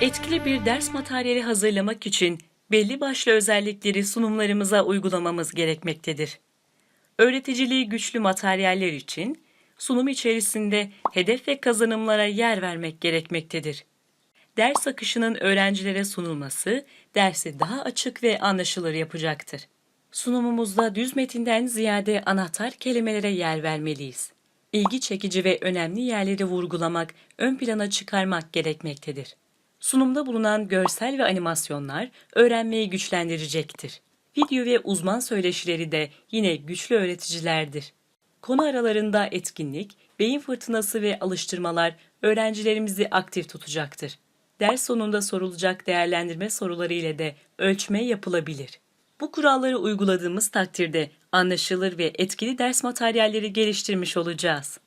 Etkili bir ders materyali hazırlamak için belli başlı özellikleri sunumlarımıza uygulamamız gerekmektedir. Öğreticiliği güçlü materyaller için sunum içerisinde hedef ve kazanımlara yer vermek gerekmektedir. Ders akışının öğrencilere sunulması dersi daha açık ve anlaşılır yapacaktır. Sunumumuzda düz metinden ziyade anahtar kelimelere yer vermeliyiz. İlgi çekici ve önemli yerleri vurgulamak, ön plana çıkarmak gerekmektedir. Sunumda bulunan görsel ve animasyonlar öğrenmeyi güçlendirecektir. Video ve uzman söyleşileri de yine güçlü öğreticilerdir. Konu aralarında etkinlik, beyin fırtınası ve alıştırmalar öğrencilerimizi aktif tutacaktır. Ders sonunda sorulacak değerlendirme soruları ile de ölçme yapılabilir. Bu kuralları uyguladığımız takdirde anlaşılır ve etkili ders materyalleri geliştirmiş olacağız.